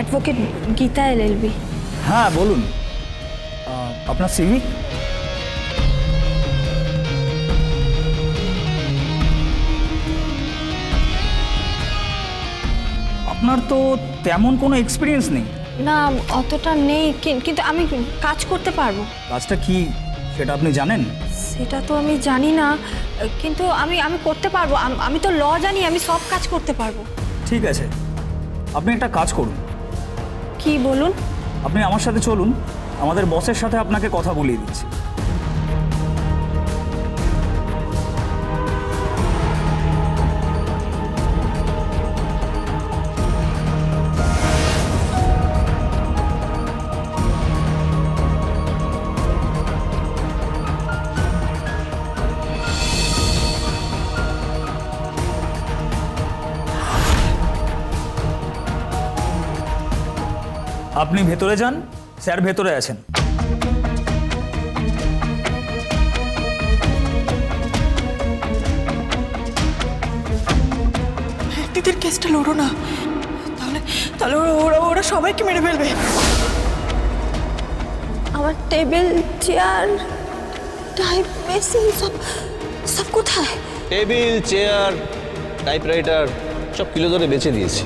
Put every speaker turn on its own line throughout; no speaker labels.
Advocate Gita LLB
হ্যাঁ বলুন। আপনার সিভি? আপনার তো তেমন কোনো এক্সপিরিয়েন্স নেই।
না অতটা নেই কি- কিন্তু আমি কাজ করতে পারব।
কাজটা কি সেটা আপনি জানেন?
সেটা তো আমি জানি না কিন্তু আমি আমি করতে পারব। আম- আমি তো ল জানি আমি সব কাজ করতে পারব।
ঠিক আছে। আপনি একটা কাজ করুন।
কি বলুন?
আপনি আমার সাথে চলুন আমাদের বসের সাথে আপনাকে কথা বলিয়ে দিচ্ছি। আপনি ভেতরে যান স্যার ভেতরে আছেন।
দিদির কেসটা লড়ো না। তাহলে তাহলে ওরা ওরা ওরা সবাইকে মেরে ফেলবে।
আমার টেবিল চেয়ার টাইপ মেশিন সব সব কোথায়?
টেবিল চেয়ার টাইপরাইটার সব কিলো ধরে বেচে দিয়েছি।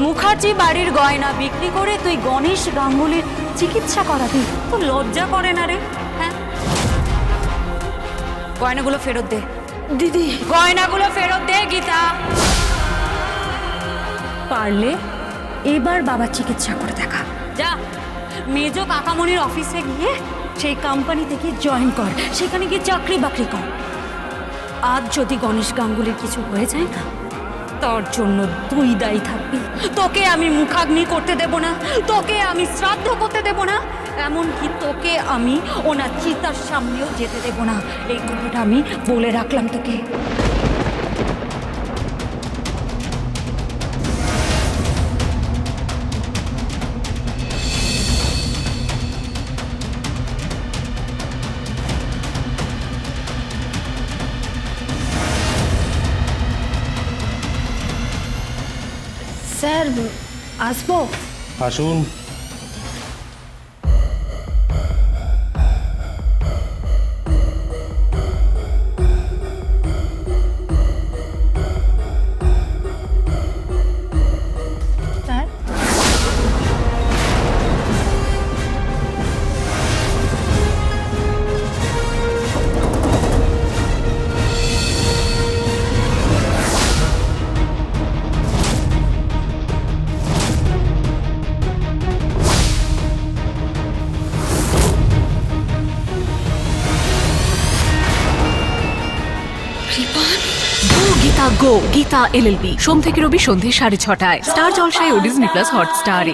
মুখার্জি বাড়ির গয়না বিক্রি করে তুই গণেশ গাঙ্গুলির চিকিৎসা করাবি? তো লজ্জা করে না রে? হ্যাঁ? গয়নাগুলো ফেরত দে।
দিদি।
গয়নাগুলো ফেরত দে গীতা। পারলে এবার বাবার চিকিৎসা করে দেখা। যা মেজ কাকামণির অফিসে গিয়ে সেই কোম্পানি থেকে জয়েন কর। সেখানে গিয়ে চাকরি বাকরি কর। আজ যদি গণেশ গাঙ্গুলির কিছু হয়ে যায় না তার জন্য তুই দায়ী থাকবি। তোকে আমি মুখাগ্নি করতে দেব না, তোকে আমি শ্রাদ্ধ করতে দেব না, এমনকি তোকে আমি ওনার চিতার সামনেও যেতে দেব না। এই কথাটা আমি বলে রাখলাম তোকে।
স্যার আসব?
আসুন।
গো গীতা গো গীতা এলএলবি। সোম থেকে রবি সন্ধে সাড়ে ছটায়। স্টার জলসায় ও ডিজনি প্লাস হটস্টারে।